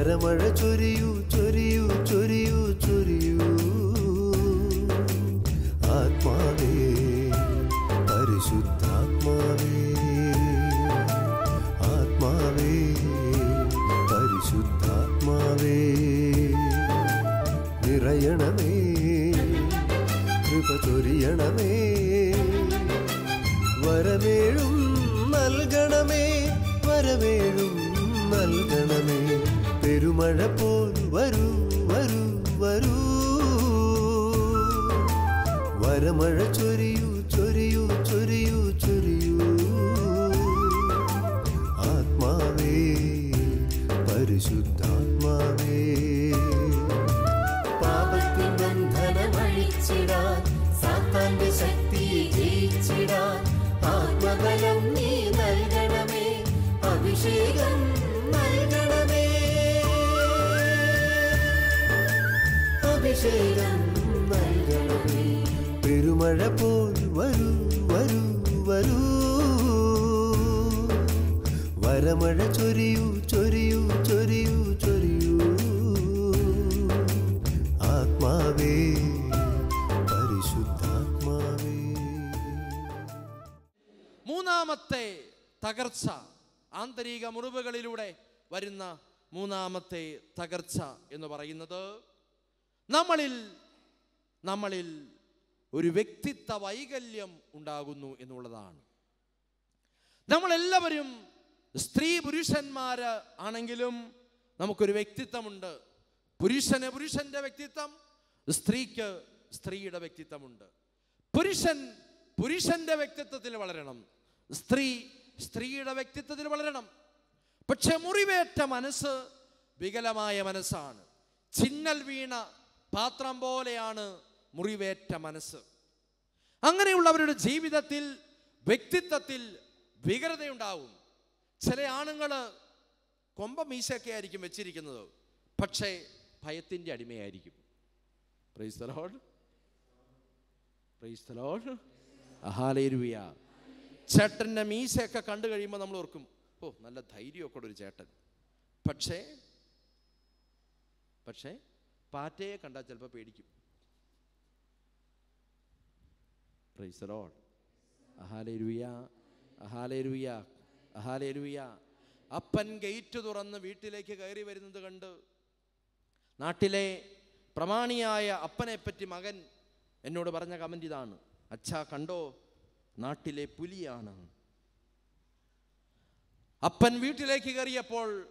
വരമഴ ചൊരിയൂ ചൊരിയൂ ചൊരിയൂ ചൊരിയൂ. ആത്മാവേ പരിശുദ്ധാത്മാവേ ആത്മാവേ പരിശുദ്ധാത്മാവേ. നിറയണമേ കൃപ ചൊരിയണമേ. വരമേഴും നൽകണമേ വരമേഴും നൽകണമേ. പെരുമഴ പോൽ വരൂ വരൂ വരൂ. വരമഴ ചൊരിയൂ മൂന്നാമത്തെ തകർച്ച ആന്തരിക മുറിവുകളിലൂടെ വരുന്ന മൂന്നാമത്തെ തകർച്ച എന്ന് പറയുന്നത് നമ്മളിൽ നമ്മളിൽ ഒരു വ്യക്തിത്വ വൈകല്യം ഉണ്ടാകുന്നു എന്നുള്ളതാണ്. നമ്മളെല്ലാവരും സ്ത്രീ പുരുഷന്മാർ ആണെങ്കിലും നമുക്കൊരു വ്യക്തിത്വമുണ്ട്. പുരുഷന് പുരുഷന്റെ വ്യക്തിത്വം സ്ത്രീക്ക് സ്ത്രീയുടെ വ്യക്തിത്വമുണ്ട്. പുരുഷൻ പുരുഷന്റെ വ്യക്തിത്വത്തിൽ വളരണം. സ്ത്രീ സ്ത്രീയുടെ വ്യക്തിത്വത്തിൽ വളരണം. പക്ഷെ മുറിവേറ്റ മനസ്സ് വികലമായ മനസ്സാണ്. ചിന്നൽ വീണ പാത്രം പോലെയാണ് മുറിവേറ്റ മനസ്സ്. അങ്ങനെയുള്ളവരുടെ ജീവിതത്തിൽ വ്യക്തിത്വത്തിൽ വികരതയുണ്ടാവും ചില ആണുങ്ങൾ കൊമ്പ മീശയൊക്കെ ആയിരിക്കും വെച്ചിരിക്കുന്നത്. പക്ഷേ ഭയത്തിന്റെ അടിമയായിരിക്കും. പ്രൈസ് പ്രൈസ് അഹാലേരുവിയ ചേട്ടന്റെ മീശയൊക്കെ കണ്ടു കഴിയുമ്പോൾ നമ്മൾ ഓർക്കും ഓ നല്ല ധൈര്യമൊക്കെ ഒരു ചേട്ടൻ. പക്ഷേ പക്ഷേ പാറ്റയെ കണ്ടാൽ ചിലപ്പോൾ പേടിക്കും. Praise the lord hallelujah hallelujah hallelujah അപ്പൻ ഗേറ്റ് തുറന്ന് വീട്ടിലേക്ക് കയറി വരുന്നത് കണ്ട് നാട്ടിലെ പ്രമാണിയായ അപ്പനെ പറ്റി മകൻ എന്നോട് പറഞ്ഞ കമന്റ് ഇതാണ്. അച്ഛാ കണ്ടോ? നാട്ടിലെ പുലിയാണ്. അപ്പൻ വീട്ടിലേക്ക് കയറിയപ്പോൾ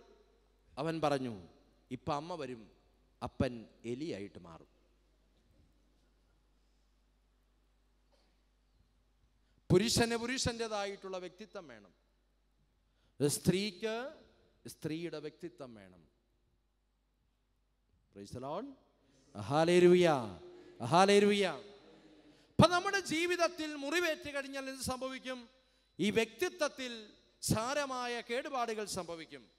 അവൻ പറഞ്ഞു ഇപ്പം അമ്മ വരും അപ്പൻ എലിയായിട്ട് മാറും. പുരുഷന് പുരുഷന്റെതായിട്ടുള്ള വ്യക്തിത്വം വേണം. സ്ത്രീക്ക് സ്ത്രീയുടെ വ്യക്തിത്വം വേണം. അപ്പൊ the നമ്മുടെ ജീവിതത്തിൽ മുറിവേറ്റ് കഴിഞ്ഞാൽ എന്ത് സംഭവിക്കും? ഈ വ്യക്തിത്വത്തിൽ സാരമായ കേടുപാടുകൾ സംഭവിക്കും.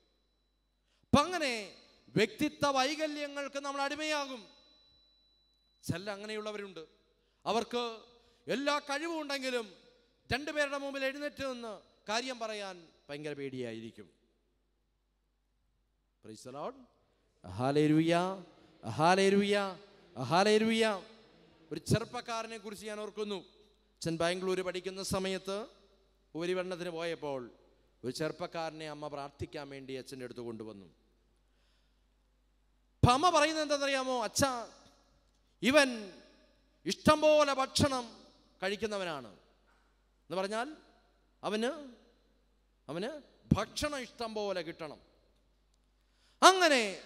അപ്പൊ അങ്ങനെ വ്യക്തിത്വ വൈകല്യങ്ങൾക്ക് നമ്മൾ അടിമയാകും. ചില അങ്ങനെയുള്ളവരുണ്ട്. അവർക്ക് എല്ലാ കഴിവും ഉണ്ടെങ്കിലും രണ്ടുപേരുടെ മുമ്പിൽ എഴുന്നേറ്റ് നിന്ന് കാര്യം പറയാൻ ഭയങ്കര പേടിയായിരിക്കും. ഹാലേരുവിയ ഹാലേരുവിയ ഹാലേരുവിയ ഒരു ചെറുപ്പക്കാരനെ കുറിച്ച് ഞാൻ ഓർക്കുന്നു. അച്ഛൻ ബാംഗ്ലൂർ പഠിക്കുന്ന സമയത്ത് ഉപരിപഠനത്തിന് പോയപ്പോൾ ഒരു ചെറുപ്പക്കാരനെ അമ്മ പ്രാർത്ഥിക്കാൻ വേണ്ടി അച്ഛന്റെ അടുത്ത് കൊണ്ടുവന്നു. അപ്പം അമ്മ പറയുന്നത് എന്താണെന്നറിയാമോ? അച്ഛ ഇവൻ ഇഷ്ടംപോലെ ഭക്ഷണം കഴിക്കുന്നവനാണ്. എന്ന് പറഞ്ഞാൽ അവന് അവന് ഭക്ഷണം ഇഷ്ടം പോലെ കിട്ടണം. അങ്ങനെ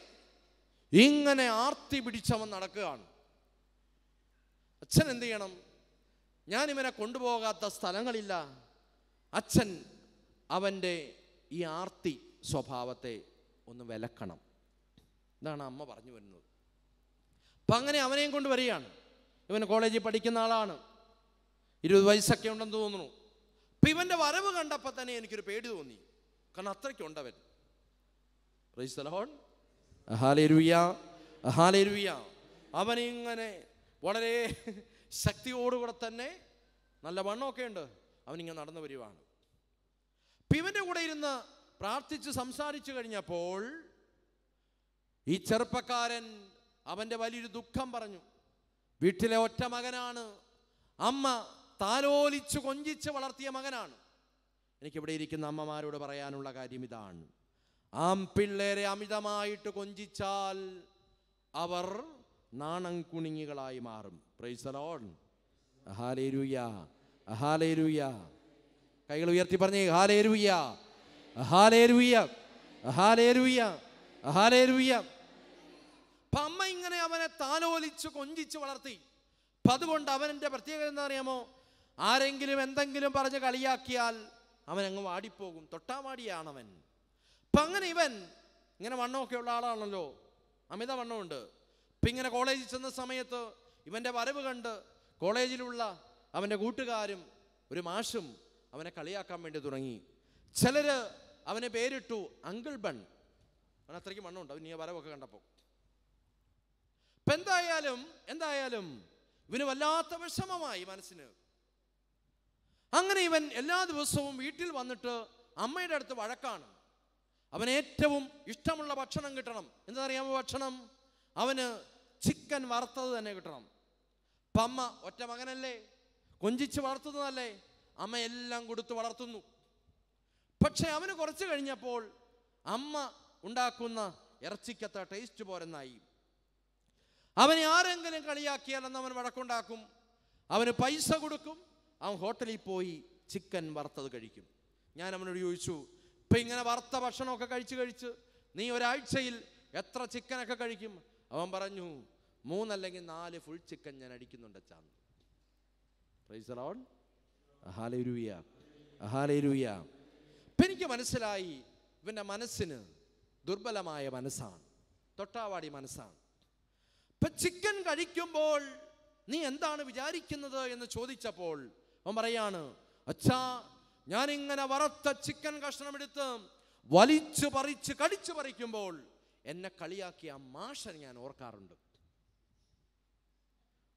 ഇങ്ങനെ ആർത്തി പിടിച്ചവൻ നടക്കുകയാണ്. അച്ഛൻ എന്ത് ചെയ്യണം? ഞാൻ ഇവനെ കൊണ്ടുപോകാത്ത സ്ഥലങ്ങളില്ല. അച്ഛൻ അവന്റെ ഈ ആർത്തി സ്വഭാവത്തെ ഒന്ന് വിലക്കണം. ഇതാണ് അമ്മ പറഞ്ഞു വരുന്നത്. അപ്പം അങ്ങനെ അവനെയും കൊണ്ട് വരികയാണ്. ഇവൻ കോളേജിൽ പഠിക്കുന്ന ആളാണ്. ഇരുപത് വയസ്സൊക്കെ ഉണ്ടെന്ന് തോന്നുന്നു. അപ്പം ഇവന്റെ വരവ് കണ്ടപ്പോൾ തന്നെ എനിക്കൊരു പേടി തോന്നി. കാരണം അത്രയ്ക്കുണ്ടവൻ റൈസലഹോൺ ഹാലേരുയ്യ ഹാലേരുയ്യ അവനിങ്ങനെ വളരെ ശക്തിയോടുകൂടെ തന്നെ നല്ല വണ്ണമൊക്കെ ഉണ്ട് അവനിങ്ങനെ നടന്നു വരുവാണ്. ഇവന്റെ കൂടെ ഇരുന്ന് പ്രാർത്ഥിച്ച് സംസാരിച്ചു കഴിഞ്ഞപ്പോൾ ഈ ചെറുപ്പക്കാരൻ അവന്റെ വലിയൊരു ദുഃഖം പറഞ്ഞു. വീട്ടിലെ ഒറ്റ മകനാണ്. അമ്മ താലോലിച്ച് കൊഞ്ചിച്ച് വളർത്തിയ മകനാണ്. എനിക്കിവിടെ ഇരിക്കുന്ന അമ്മമാരോട് പറയാനുള്ള കാര്യം ഇതാണ്. ആം പിള്ളേരെ അമിതമായിട്ട് കൊഞ്ചിച്ചാൽ അവർ നാണം കുണിങ്ങികളായി മാറും പ്രൈസലോൺ കൈകൾ ഉയർത്തി പറഞ്ഞേ ഹാലേരുയ അമ്മ ഇങ്ങനെ അവനെ താലോലിച്ച് കൊഞ്ചിച്ച് വളർത്തി. അപ്പൊ അതുകൊണ്ട് അവന്റെ പ്രത്യേകത എന്താ അറിയാമോ? ആരെങ്കിലും എന്തെങ്കിലും പറഞ്ഞ് കളിയാക്കിയാൽ അവൻ അങ്ങ് വാടിപ്പോകും. തൊട്ടാവാടിയാണവൻ. അപ്പൊ അങ്ങനെ ഇവൻ ഇങ്ങനെ വണ്ണമൊക്കെ ഉള്ള ആളാണല്ലോ. അമിത വണ്ണമുണ്ട്. ഇപ്പം ഇങ്ങനെ കോളേജിൽ ചെന്ന സമയത്ത് ഇവന്റെ വരവ് കണ്ട് കോളേജിലുള്ള അവന്റെ കൂട്ടുകാരും ഒരു മാഷും അവനെ കളിയാക്കാൻ വേണ്ടി തുടങ്ങി. ചിലർ അവനെ പേരിട്ടു അങ്കിൾ ബൺ. അവൻ അത്രയ്ക്ക് മണ്ണുണ്ട്. അവൻ വരവൊക്കെ കണ്ടപ്പോൾ. ഇപ്പം എന്തായാലും എന്തായാലും ഇവന് വല്ലാത്ത വിഷമമായി മനസ്സിന്. അങ്ങനെ ഇവൻ എല്ലാ ദിവസവും വീട്ടിൽ വന്നിട്ട് അമ്മയുടെ അടുത്ത് വഴക്കാണ്. അവന് ഏറ്റവും ഇഷ്ടമുള്ള ഭക്ഷണം കിട്ടണം. എന്താ അറിയാമോ ഭക്ഷണം? അവന് ചിക്കൻ വറുത്തത് തന്നെ കിട്ടണം. അപ്പം അമ്മ ഒറ്റ മകനല്ലേ? കൊഞ്ചിച്ച് വളർത്തുന്നതല്ലേ? അമ്മ എല്ലാം കൊടുത്ത് വളർത്തുന്നു. പക്ഷെ അവന് കുറച്ച് കഴിഞ്ഞപ്പോൾ അമ്മ ഉണ്ടാക്കുന്ന ഇറച്ചിക്കത്ത ടേസ്റ്റ് പോരെന്നായി. അവനെ ആരെങ്കിലും കളിയാക്കിയാൽ അന്ന് അവൻ വഴക്കുണ്ടാക്കും. അവന് പൈസ കൊടുക്കും. അവൻ ഹോട്ടലിൽ പോയി ചിക്കൻ വറുത്തത് കഴിക്കും. ഞാൻ അവനോട് ചോദിച്ചു ഇപ്പം ഇങ്ങനെ വറുത്ത ഭക്ഷണമൊക്കെ കഴിച്ച് കഴിച്ച് നീ ഒരാഴ്ചയിൽ എത്ര ചിക്കനൊക്കെ കഴിക്കും? അവൻ പറഞ്ഞു മൂന്നല്ലെങ്കിൽ നാല് ഫുൾ ചിക്കൻ ഞാൻ അടിക്കുന്നുണ്ട് അച്ചാന്ന് പ്രൈസ് ലോൺ അഹാലേരൂയ അഹാലേരൂയ ഇപ്പം എനിക്ക് മനസ്സിലായി ഇവന്റെ മനസ്സിന് ദുർബലമായ മനസ്സാണ്. തൊട്ടാവാടി മനസ്സാണ്. ഇപ്പൊ ചിക്കൻ കഴിക്കുമ്പോൾ നീ എന്താണ് വിചാരിക്കുന്നത് എന്ന് ചോദിച്ചപ്പോൾ അവൻ പറയാണ് അച്ഛാ ഞാൻ ഇങ്ങനെ വറുത്ത ചിക്കൻ കഷ്ണം എടുത്ത് വലിച്ചു പറിച്ച് കടിച്ചു പറിക്കുമ്പോൾ എന്നെ കളിയാക്കിയ ആ മാഷനെ ഞാൻ ഓർക്കാറുണ്ട്.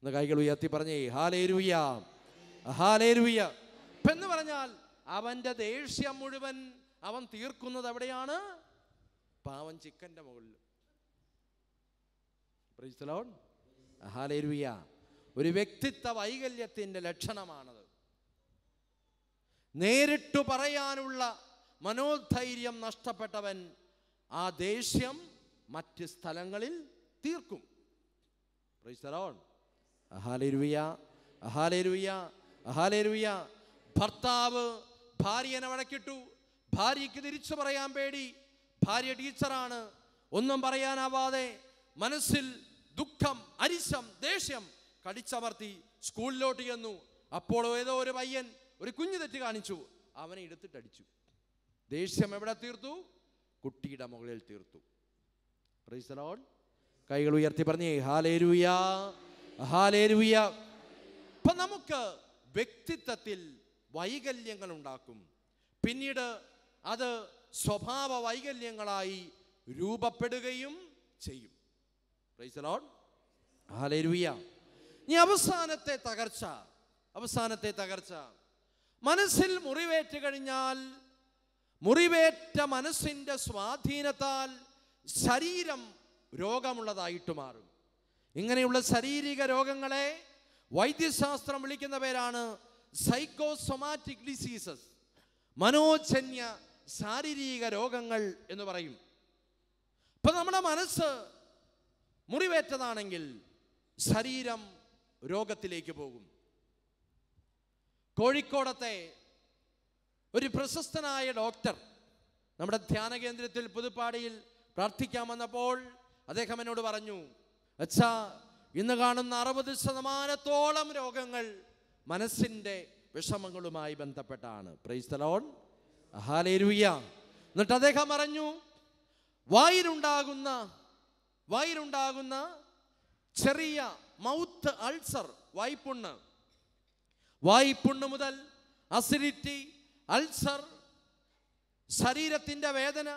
ഒന്ന് കൈകൾ ഉയർത്തി പറഞ്ഞേ ഹാലേരുവിയ എന്ന് പറഞ്ഞാൽ അവന്റെ ദേഷ്യം മുഴുവൻ അവൻ തീർക്കുന്നത് എവിടെയാണ് പാവൻ ചിക്കന്റെ മുകളിൽ. ഒരു വ്യക്തിത്വ വൈകല്യത്തിന്റെ ലക്ഷണമാണത്. നേരിട്ടു പറയാനുള്ള മനോധൈര്യം നഷ്ടപ്പെട്ടവൻ ആ ദേഷ്യം മറ്റ് സ്ഥലങ്ങളിൽ തീർക്കും. Praise hallelujah. ഹല്ലേലൂയ. ഹല്ലേലൂയ. ഭർത്താവ് ഭാര്യനെ വഴക്കിട്ടു ഭാര്യയ്ക്ക് തിരിച്ചു പറയാൻ പേടി ഭാര്യ ടീച്ചറാണ് ഒന്നും പറയാനാവാതെ മനസ്സിൽ ദുഃഖം അരിശം ദേഷ്യം കടിച്ചമർത്തി സ്കൂളിലോട്ട് ചെന്നു അപ്പോൾ ഏതോ ഒരു പയ്യൻ ഒരു കുഞ്ഞു തെറ്റ് കാണിച്ചു അവനെ എടുത്തിട്ടടിച്ചു ദേഷ്യം എവിടെ തീർത്തു കുട്ടിയുടെ മുകളിൽ തീർത്തു Lord. കൈകൾ ഉയർത്തി പറഞ്ഞേ ഹാലേരുയ അപ്പൊ നമുക്ക് വ്യക്തിത്വത്തിൽ വൈകല്യങ്ങൾ ഉണ്ടാക്കും പിന്നീട് അത് സ്വഭാവ വൈകല്യങ്ങളായി രൂപപ്പെടുകയും ചെയ്യും. ഇനി അവസാനത്തെ തകർച്ച. അവസാനത്തെ തകർച്ച. മനസ്സിൽ മുറിവേറ്റ് കഴിഞ്ഞാൽ മുറിവേറ്റ മനസ്സിന്റെ സ്വാധീനത്താൽ ശരീരം രോഗമുള്ളതായിട്ട് മാറും. ഇങ്ങനെയുള്ള ശാരീരിക രോഗങ്ങളെ വൈദ്യശാസ്ത്രം വിളിക്കുന്ന പേരാണ് സൈക്കോസൊമാറ്റിക് ഡിസീസസ് മനോജന്യ ശാരീരിക രോഗങ്ങൾ എന്ന് പറയും. ഇപ്പൊ നമ്മുടെ മനസ്സ് മുറിവേറ്റതാണെങ്കിൽ ശരീരം രോഗത്തിലേക്ക് പോകും. കോഴിക്കോടത്തെ ഒരു പ്രശസ്തനായ ഡോക്ടർ നമ്മുടെ ധ്യാന കേന്ദ്രത്തിൽ പുതുപ്പാടിയിൽ പ്രാർത്ഥിക്കാൻ വന്നപ്പോൾ അദ്ദേഹം എന്നോട് പറഞ്ഞു അച്ഛാ ഇന്ന് കാണുന്ന അറുപത് ശതമാനത്തോളം രോഗങ്ങൾ മനസ്സിന്റെ വിഷമങ്ങളുമായി ബന്ധപ്പെട്ടാണ്. പ്രൈസ്തലോൺ ഹാലേരുയ്യ എന്നിട്ട് അദ്ദേഹം പറഞ്ഞു വായിലുണ്ടാകുന്ന വായിലുണ്ടാകുന്ന ചെറിയ മൗത്ത് അൾസർ വായ്പുണ്ണ്. വായ്പുണ്ണ് മുതൽ അസിഡിറ്റി അൾസർ ശരീരത്തിന്റെ വേദന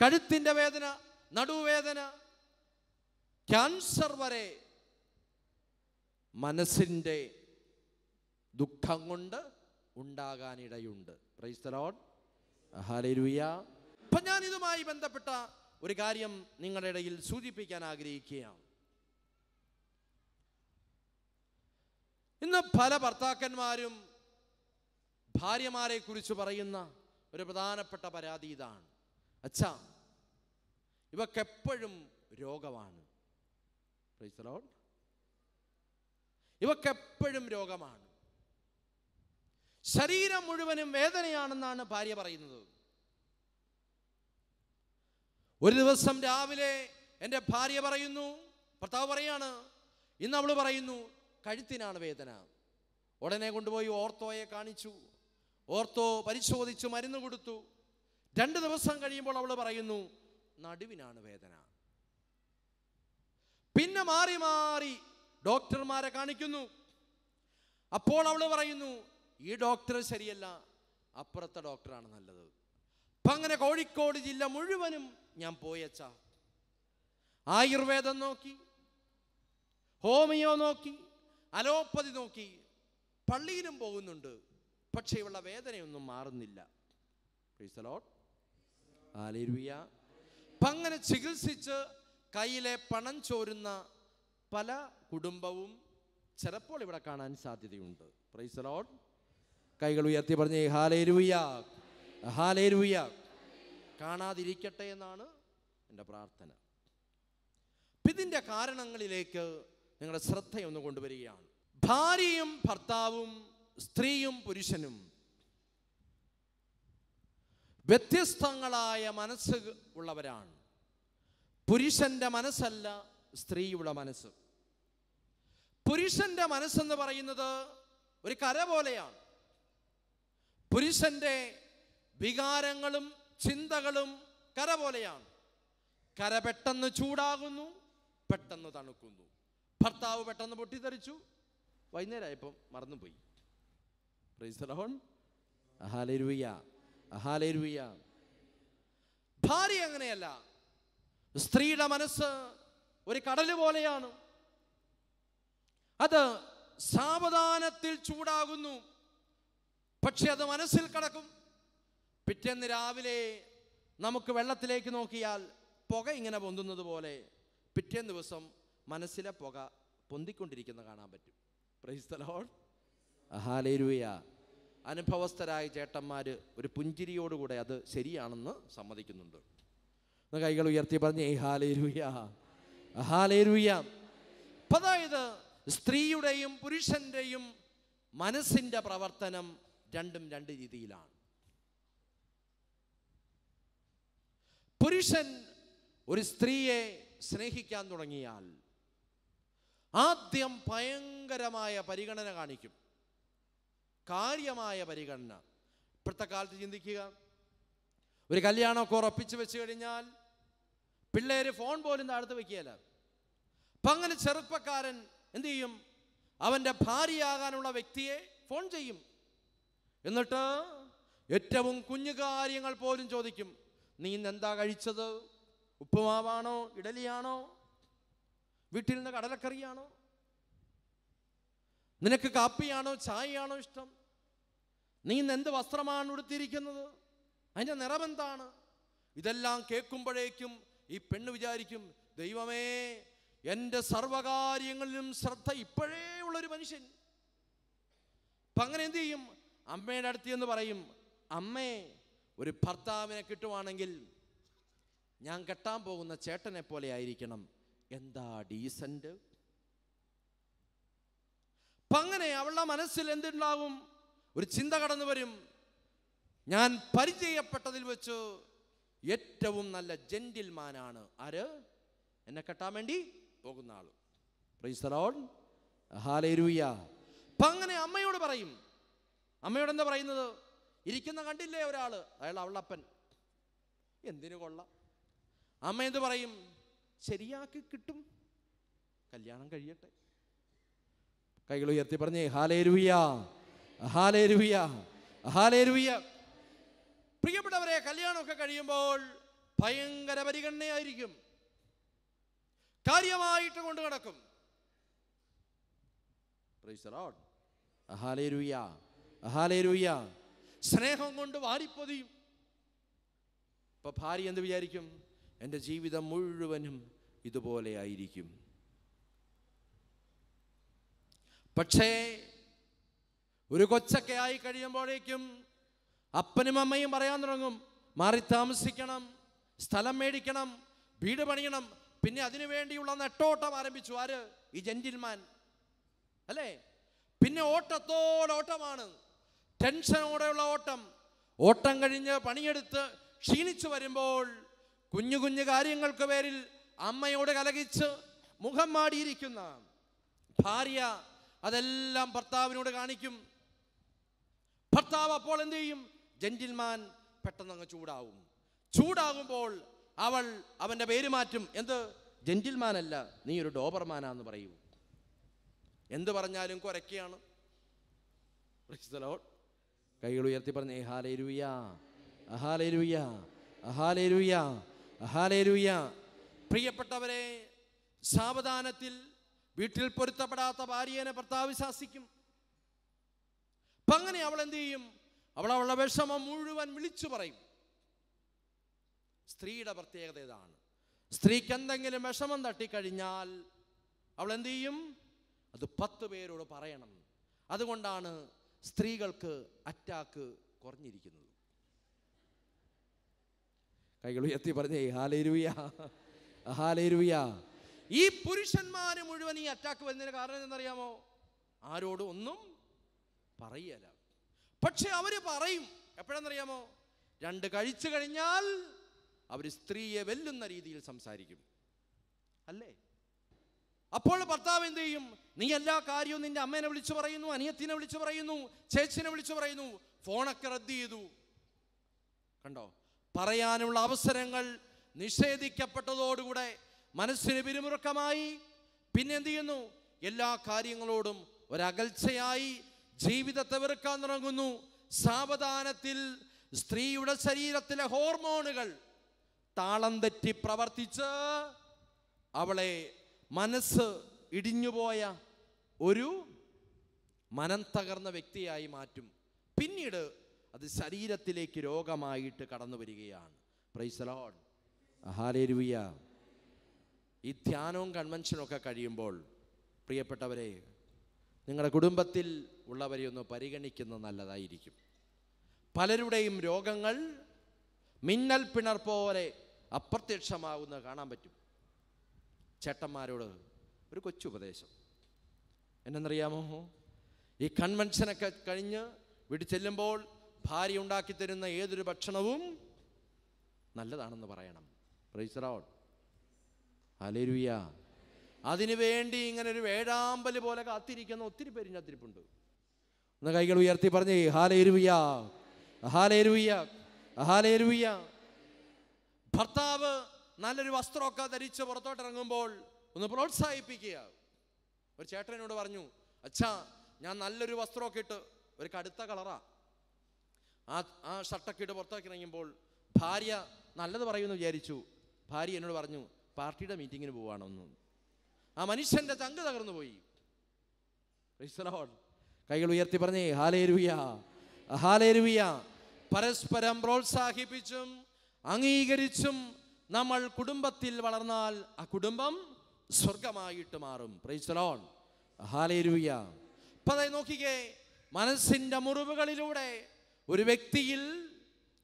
കഴുത്തിന്റെ വേദന നടുവേദന ക്യാൻസർ വരെ മനസ്സിന്റെ ദുഃഖം കൊണ്ട് ഉണ്ടാകാനിടയുണ്ട്. പ്രൈസ്തലോൺ ഹാലേലുയ അപ്പം ഞാൻ ഇതുമായി ബന്ധപ്പെട്ട ഒരു കാര്യം നിങ്ങളുടെ ഇടയിൽ സൂചിപ്പിക്കാൻ ആഗ്രഹിക്കുകയാണ്. ഇന്ന് പല ഭർത്താക്കന്മാരും ഭാര്യമാരെ കുറിച്ച് പറയുന്ന ഒരു പ്രധാനപ്പെട്ട പരാതി ഇതാണ്. അച്ഛാ ഇവക്കെപ്പോഴും രോഗമാണ് എപ്പോഴും ഇവക്കെപ്പോഴും രോഗമാണ്. ശരീരം മുഴുവനും വേദനയാണെന്നാണ് ഭാര്യ പറയുന്നത്. ഒരു ദിവസം രാവിലെ എന്റെ ഭാര്യ പറയുന്നു ഭർത്താവ് പറയാണ് ഇന്ന് അവൾ പറയുന്നു കഴുത്തിനാണ് വേദന. ഉടനെ കൊണ്ടുപോയി ഓർത്തോയെ കാണിച്ചു. ഓർത്തോ പരിശോധിച്ചു മരുന്ന് കൊടുത്തു. രണ്ട് ദിവസം കഴിയുമ്പോൾ അവൾ പറയുന്നു നടുവിനാണ് വേദന. പിന്നെ മാറി മാറി ഡോക്ടർമാരെ കാണിക്കുന്നു. അപ്പോൾ അവൾ പറയുന്നു ഈ ഡോക്ടർ ശരിയല്ല അപ്പുറത്തെ ഡോക്ടറാണ് നല്ലത്. അപ്പം അങ്ങനെ കോഴിക്കോട് ജില്ല മുഴുവനും ഞാൻ പോയച്ച. ആയുർവേദം നോക്കി ഹോമിയോ നോക്കി അലോപ്പതി നോക്കി പള്ളിയിലും പോകുന്നുണ്ട്. പക്ഷേ ഇവളുടെ വേദനയൊന്നും മാറുന്നില്ല. അങ്ങനെ ചികിത്സിച്ച് കയ്യിലെ പണം ചോരുന്ന പല കുടുംബവും ചിലപ്പോൾ ഇവിടെ കാണാൻ സാധ്യതയുണ്ട്. പ്രൈസ് ലോഡ് കൈകൾ ഉയർത്തി പറഞ്ഞേ ഹാലേരുയ കാണാതിരിക്കട്ടെ എന്നാണ് എന്റെ പ്രാർത്ഥന. ഇതിന്റെ കാരണങ്ങളിലേക്ക് നിങ്ങളുടെ ശ്രദ്ധയൊന്ന് കൊണ്ടുവരികയാണ്. ഭാര്യയും ഭർത്താവും സ്ത്രീയും പുരുഷനും വ്യത്യസ്തങ്ങളായ മനസ്സ് ഉള്ളവരാണ്. പുരുഷന്റെ മനസ്സല്ല സ്ത്രീയുടെ മനസ്സ്. പുരുഷന്റെ മനസ്സെന്ന് പറയുന്നത് ഒരു കര പോലെയാണ്. പുരുഷന്റെ വികാരങ്ങളും ചിന്തകളും കര പോലെയാണ്. കര പെട്ടെന്ന് ചൂടാകുന്നു പെട്ടെന്ന് തണുക്കുന്നു. ഭർത്താവ് പെട്ടെന്ന് പൊട്ടിത്തെറിച്ചു. വൈകുന്നേരമായപ്പം മറന്നുപോയി. അഹാലരുവിയ അഹാലേരുയ്യ ഭാര്യ അങ്ങനെയല്ല. സ്ത്രീയുടെ മനസ്സ് ഒരു കടൽ പോലെയാണ്. അത് സാവധാനത്തിൽ ചൂടാകുന്നു. പക്ഷെ അത് മനസ്സിൽ കിടക്കും. പിറ്റേന്ന് രാവിലെ നമുക്ക് വെള്ളത്തിലേക്ക് നോക്കിയാൽ പുക ഇങ്ങനെ പൊന്തുന്നത് പോലെ പിറ്റേന്ന് ദിവസം മനസ്സിലെ പുക പൊന്തിക്കൊണ്ടിരിക്കുന്ന കാണാൻ പറ്റും. പ്രൈസ്തലോൾ ഹാലേരുവയ അനുഭവസ്ഥരായ ചേട്ടന്മാർ ഒരു പുഞ്ചിരിയോടുകൂടെ അത് ശരിയാണെന്ന് സമ്മതിക്കുന്നുണ്ട്. കൈകൾ ഉയർത്തി പറഞ്ഞേ ഹാലേരുയ ഹാലേരുയ അപ്പം അതായത് സ്ത്രീയുടെയും പുരുഷന്റെയും മനസ്സിന്റെ പ്രവർത്തനം രണ്ടും രണ്ട് രീതിയിലാണ്. പുരുഷൻ ഒരു സ്ത്രീയെ സ്നേഹിക്കാൻ തുടങ്ങിയാൽ ആദ്യം ഭയങ്കരമായ പരിഗണന കാണിക്കും. കാര്യമായ പരിഗണന. ഇപ്പോഴത്തെ കാലത്ത് ചിന്തിക്കുക. ഒരു കല്യാണമൊക്കെ ഉറപ്പിച്ചു വെച്ച് കഴിഞ്ഞാൽ പിള്ളേര് ഫോൺ പോലും താഴ്ത്ത് വയ്ക്കുകയല്ല അപ്പം അങ്ങനെ ചെറുപ്പക്കാരൻ എന്തു ചെയ്യും? അവന്റെ ഭാര്യയാകാനുള്ള വ്യക്തിയെ ഫോൺ ചെയ്യും. എന്നിട്ട് ഏറ്റവും കുഞ്ഞു കാര്യങ്ങൾ പോലും ചോദിക്കും. നീ ഇന്ന് എന്താ കഴിച്ചത്? ഉപ്പുമാവാണോ? ഇഡലിയാണോ? വീട്ടിൽ നിന്ന് കടലക്കറിയാണോ? നിനക്ക് കാപ്പിയാണോ? ചായയാണോ ഇഷ്ടം? നീ ഇന്ന് എന്ത് വസ്ത്രമാണ് ഉടുത്തിരിക്കുന്നത്? അതിന്റെ നിറമെന്താണ്? ഇതെല്ലാം കേൾക്കുമ്പോഴേക്കും ഈ പെണ്ണ് വിചാരിക്കും ദൈവമേ എന്റെ സർവകാര്യങ്ങളിലും ശ്രദ്ധ ഇപ്പോഴേ ഉള്ളൊരു മനുഷ്യൻ. അപ്പം അങ്ങനെ എന്ത് ചെയ്യും? അമ്മയുടെ അടുത്ത് എന്ന് പറയും അമ്മേ ഒരു ഭർത്താവിനെ കിട്ടുവാണെങ്കിൽ ഞാൻ കെട്ടാൻ പോകുന്ന ചേട്ടനെ പോലെ ആയിരിക്കണം. എന്താ ഡീസന്റ്? അപ്പം അങ്ങനെ അവളുടെ മനസ്സിൽ എന്തുണ്ടാവും? ഒരു ചിന്ത കടന്നു വരും. ഞാൻ പരിചയപ്പെട്ടതിൽ വെച്ച് ഏറ്റവും നല്ല ജെന്റിൽമാനാണ് ആര്? എന്നെ കെട്ടാൻ വേണ്ടി പോകുന്ന ആൾ അപ്പം അങ്ങനെ അമ്മയോട് പറയും. അമ്മയോട് എന്താ പറയുന്നത്? ഇരിക്കുന്ന കണ്ടില്ലേ ഒരാൾ? അയാൾ അവളപ്പൻ. എന്തിനു കൊള്ളാം? അമ്മ എന്ത് പറയും? ശരിയാക്കി കിട്ടും. കല്യാണം കഴിയട്ടെ. കൈകൾ ഉയർത്തി പറഞ്ഞേ ഹാലേരുയ ഹാലേരുയ ഹാലേരുയ പ്രിയപ്പെട്ടവരെ കല്യാണമൊക്കെ കഴിയുമ്പോൾ ഭയങ്കര പരിഗണനയായിരിക്കും. കാര്യമായിട്ട് കൊണ്ട് നടക്കും. സ്നേഹം കൊണ്ട് വാരിപ്പൊതിയും. ഇപ്പൊ ഭാര്യ എന്ത് വിചാരിക്കും? എന്റെ ജീവിതം മുഴുവനും ഇതുപോലെ ആയിരിക്കും. പക്ഷേ ഒരു കൊച്ചൊക്കെ ആയി കഴിയുമ്പോഴേക്കും അപ്പനും അമ്മയും പറയാൻ തുടങ്ങും. മാറി താമസിക്കണം സ്ഥലം മേടിക്കണം വീട് പണിയണം. പിന്നെ അതിനു വേണ്ടിയുള്ള നെട്ടോട്ടം ആരംഭിച്ചു. ആര്? ഈ ജെന്റിൽമാൻ അല്ലേ? പിന്നെ ഓട്ടത്തോടോട്ടമാണ് ടെൻഷനോടെയുള്ള ഓട്ടം. ഓട്ടം കഴിഞ്ഞ് പണിയെടുത്ത് ക്ഷീണിച്ചു വരുമ്പോൾ കുഞ്ഞു കുഞ്ഞു കാര്യങ്ങൾക്ക് പേരിൽ അമ്മയോട് കലകിച്ച് മുഖം മാടിയിരിക്കുന്ന ഭാര്യ അതെല്ലാം ഭർത്താവിനോട് കാണിക്കും. ഭർത്താവ് അപ്പോൾ എന്ത് ചെയ്യും? ജെന്റിൽമാൻ പെട്ടെന്ന് അങ്ങ് ചൂടാവും. ചൂടാകുമ്പോൾ അവൾ അവന്റെ പേര് മാറ്റും. എന്ത്? ജെന്റിൽമാൻ അല്ല നീ ഒരു ഡോബർമാനാന്ന് പറയൂ. എന്ത് പറഞ്ഞാലും കുരയ്ക്കുകയാണ്. കൈകൾ ഉയർത്തി പറഞ്ഞേ ഹാലേരുയ അഹാലേരുയ അഹാലേരുയ അഹാലേരുയ പ്രിയപ്പെട്ടവരെ സാവധാനത്തിൽ വീട്ടിൽ പൊരുത്തപ്പെടാത്ത ഭാര്യനെ ഭർത്താവ് ശാസിക്കും. അപ്പം അങ്ങനെ അവൾ എന്ത് ചെയ്യും? അവൾ അവളുടെ വിഷമം മുഴുവൻ വിളിച്ചു പറയും. സ്ത്രീയുടെ പ്രത്യേകത ഇതാണ്. സ്ത്രീക്ക് എന്തെങ്കിലും വിഷമം തട്ടിക്കഴിഞ്ഞാൽ അവൾ എന്ത് ചെയ്യും? അത് പത്ത് പേരോട് പറയണം. അതുകൊണ്ടാണ് സ്ത്രീകൾക്ക് അറ്റാക്ക് കുറഞ്ഞിരിക്കുന്നത്. കൈകൾ ഉയർത്തി പറഞ്ഞേ ഹാലേരുവിയ ഹാലേരുവിയ ഈ പുരുഷന്മാര് മുഴുവൻ ഈ അറ്റാക്ക് വരുന്നതിന് കാരണം എന്തെന്നറിയാമോ ആരോടും ഒന്നും പറയല പക്ഷെ അവർ പറയും എപ്പോഴെന്നറിയാമോ? രണ്ട് കഴിച്ചു കഴിഞ്ഞാൽ അവർ സ്ത്രീയെ വെല്ലുന്ന രീതിയിൽ സംസാരിക്കും. അല്ലേ? അപ്പോൾ ഭർത്താവ് എന്ത് ചെയ്യും? നീ എല്ലാ കാര്യവും നിന്റെ അമ്മേനെ വിളിച്ചു പറയുന്നു അനിയത്തിനെ വിളിച്ചു പറയുന്നു ചേച്ചിനെ വിളിച്ചു പറയുന്നു ഫോണൊക്കെ റദ്ദ് ചെയ്തു. കണ്ടോ? പറയാനുള്ള അവസരങ്ങൾ നിഷേധിക്കപ്പെട്ടതോടുകൂടെ മനസ്സിന് പിരിമുറുക്കമായി. പിന്നെന്ത് ചെയ്യുന്നു? എല്ലാ കാര്യങ്ങളോടും ഒരകൽച്ചയായി ജീവിതത്തെ വെറുക്കാൻ തുടങ്ങുന്നു. സാവധാനത്തിൽ സ്ത്രീയുടെ ശരീരത്തിലെ ഹോർമോണുകൾ താളം തെറ്റി പ്രവർത്തിച്ച് അവളെ മനസ്സ് ഇടിഞ്ഞുപോയ ഒരു മനം തകർന്ന വ്യക്തിയായി മാറ്റും. പിന്നീട് അത് ശരീരത്തിലേക്ക് രോഗമായിട്ട് കടന്നു വരികയാണ്. പ്രൈസലോൺ ഹാലേരുവിയ ഈ ധ്യാനവും കൺവെൻഷനും ഒക്കെ കഴിയുമ്പോൾ പ്രിയപ്പെട്ടവരെ നിങ്ങളുടെ കുടുംബത്തിൽ ഉള്ളവരെ ഒന്ന് പരിഗണിക്കുന്നത് നല്ലതായിരിക്കും. പലരുടെയും രോഗങ്ങൾ മിന്നൽ പിണർ പോലെ അപ്രത്യക്ഷമാകുന്നത് കാണാൻ പറ്റും. ചേട്ടന്മാരോട് ഒരു കൊച്ചു ഉപദേശം. എന്നെന്നറിയാമോ ഈ കൺവെൻഷനൊക്കെ കഴിഞ്ഞ് വീട്ടിൽ ചെല്ലുമ്പോൾ ഭാര്യ ഉണ്ടാക്കി തരുന്ന ഏതൊരു ഭക്ഷണവും നല്ലതാണെന്ന് പറയണം. പ്രൈസറോൾ അലേരുയ അതിനു വേണ്ടി ഇങ്ങനെ ഒരു വേഴാമ്പൽ പോലെ കാത്തിരിക്കുന്ന ഒത്തിരി പേര് ഒന്ന് കൈകൾ ഉയർത്തി പറഞ്ഞേ ഹാലേരുവിയ ഹാലേരുവിയ ഹാലേരുവിയ ഭർത്താവ് നല്ലൊരു വസ്ത്രമൊക്കെ ധരിച്ച് പുറത്തോട്ട് ഇറങ്ങുമ്പോൾ ഒന്ന് പ്രോത്സാഹിപ്പിക്കുക. ഒരു ചേട്ടനോട് പറഞ്ഞു അച്ഛാ ഞാൻ നല്ലൊരു വസ്ത്രമൊക്കെ ഇട്ട് ഒരു കടുത്ത കളറാ. ആ ആ ഷർട്ടൊക്കെ ഇട്ട് പുറത്തേക്ക് ഇറങ്ങുമ്പോൾ ഭാര്യ നല്ലത് പറയുമെന്ന് വിചാരിച്ചു. ഭാര്യ എന്നോട് പറഞ്ഞു പാർട്ടിയുടെ മീറ്റിങ്ങിന് പോവാണെന്ന്. ആ മനുഷ്യന്റെ ചങ്ക് തകർന്നു പോയി. കൈകൾ ഉയർത്തി പറഞ്ഞേ ഹാലേരുവിയ ഹാലേരുവിയ പരസ്പരം പ്രോത്സാഹിപ്പിച്ചും അംഗീകരിച്ചും നമ്മൾ കുടുംബത്തിൽ വളർന്നാൽ ആ കുടുംബം സ്വർഗമായിട്ട് മാറും. പ്രൈസലോൺ ഹാലേരുവിയ ഇപ്പൊ നോക്കിക്കേ മനസ്സിന്റെ മുറിവുകളിലൂടെ ഒരു വ്യക്തിയിൽ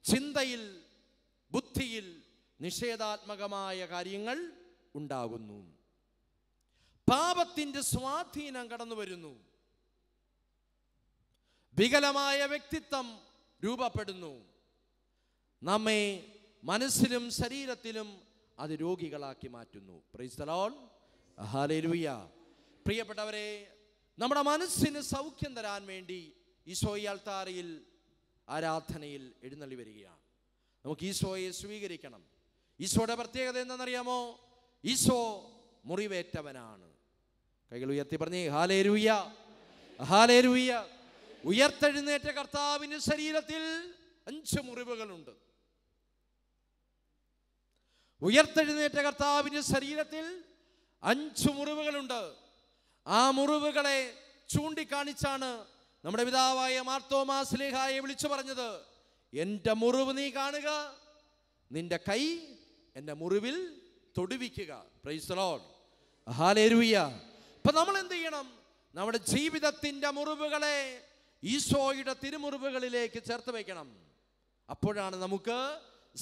ചിന്തയിൽ ബുദ്ധിയിൽ നിഷേധാത്മകമായ കാര്യങ്ങൾ ഉണ്ടാകുന്നു. പാപത്തിന്റെ സ്വാധീനം കടന്നു വരുന്നു. വികലമായ വ്യക്തിത്വം രൂപപ്പെടുന്നു. നമ്മെ മനസ്സിലും ശരീരത്തിലും അത് രോഗികളാക്കി മാറ്റുന്നു. പ്രിയപ്പെട്ടവരെ നമ്മുടെ മനസ്സിന് സൗഖ്യം തരാൻ വേണ്ടി ഈശോയി അൾത്താരയിൽ ആരാധനയിൽ എഴുന്നള്ളി വരികയാണ്. നമുക്ക് ഈശോയെ സ്വീകരിക്കണം. ഈശോയുടെ പ്രത്യേകത എന്താണെന്നറിയാമോ? ഈശോ മുറിവേറ്റവനാണ്. കൈകൾ ഉയർത്തി പറഞ്ഞേ ഹാലേ രൂയ ഹാലേ രൂയ ഉയർത്തെഴുന്നേറ്റ കർത്താവിന്റെ ശരീരത്തിൽ അഞ്ച് മുറിവുകളുണ്ട്. ഉയർത്തെഴുന്നേറ്റ കർത്താവിന്റെ ശരീരത്തിൽ അഞ്ച് മുറിവുകളുണ്ട്. ആ മുറിവുകളെ ചൂണ്ടിക്കാണിച്ചാണ് നമ്മുടെ പിതാവായ മാർത്തോമാ സ്ലേഹായെ വിളിച്ചു പറഞ്ഞത്. എന്റെ മുറിവ് നീ കാണുക നിന്റെ കൈ എന്റെ മുറിവിൽ തൊടുവിക്കുക. പ്രൈസ് ലോഡ് ഹാലേരുയ്യ ഇപ്പൊ നമ്മൾ എന്ത് ചെയ്യണം? നമ്മുടെ ജീവിതത്തിന്റെ മുറിവുകളെ ഈശോയുടെ തിരുമുറിവുകളിലേക്ക് ചേർത്ത് വയ്ക്കണം. അപ്പോഴാണ് നമുക്ക്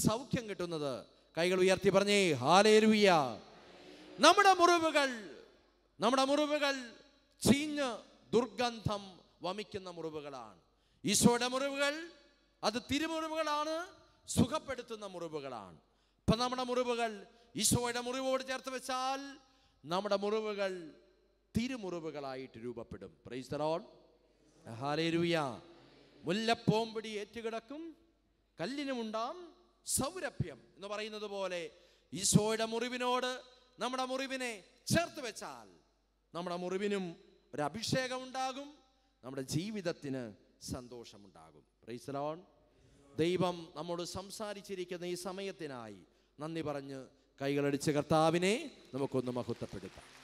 സൗഖ്യം കിട്ടുന്നത്. കൈകൾ ഉയർത്തി പറഞ്ഞേ ഹാലേരുവിയ നമ്മുടെ മുറിവുകൾ നമ്മുടെ മുറിവുകൾ ചീഞ്ഞ് ദുർഗന്ധം വമിക്കുന്ന മുറിവുകളാണ്. ഈശോയുടെ മുറിവുകൾ അത് തിരുമുറിവുകളാണ് സുഖപ്പെടുത്തുന്ന മുറിവുകളാണ്. ഇപ്പൊ നമ്മുടെ മുറിവുകൾ ഈശോയുടെ മുറിവോട് ചേർത്ത് വെച്ചാൽ നമ്മുടെ മുറിവുകൾ തിരുമുറിവുകളായിട്ട് രൂപപ്പെടും. പ്രൈസ് ദ ലോർഡ് ഹാലേലൂയ മുല്ലപ്പോമ്പടി ഏറ്റുകിടക്കും കല്ലിനുമുണ്ടാം സൗരഭ്യം എന്ന് പറയുന്നത് പോലെ ഈശോയുടെ മുറിവിനോട് നമ്മുടെ മുറിവിനെ ചേർത്ത് വെച്ചാൽ നമ്മുടെ മുറിവിനും ഒരു അഭിഷേകം ഉണ്ടാകും നമ്മുടെ ജീവിതത്തിന് സന്തോഷമുണ്ടാകും. പ്രൈസ് ലോൺ ദൈവം നമ്മോട് സംസാരിച്ചിരിക്കുന്ന ഈ സമയത്തിനായി നന്ദി പറഞ്ഞ് കൈകളടിച്ച് കർത്താവിനെ നമുക്കൊന്ന് മഹത്വപ്പെടുത്താം.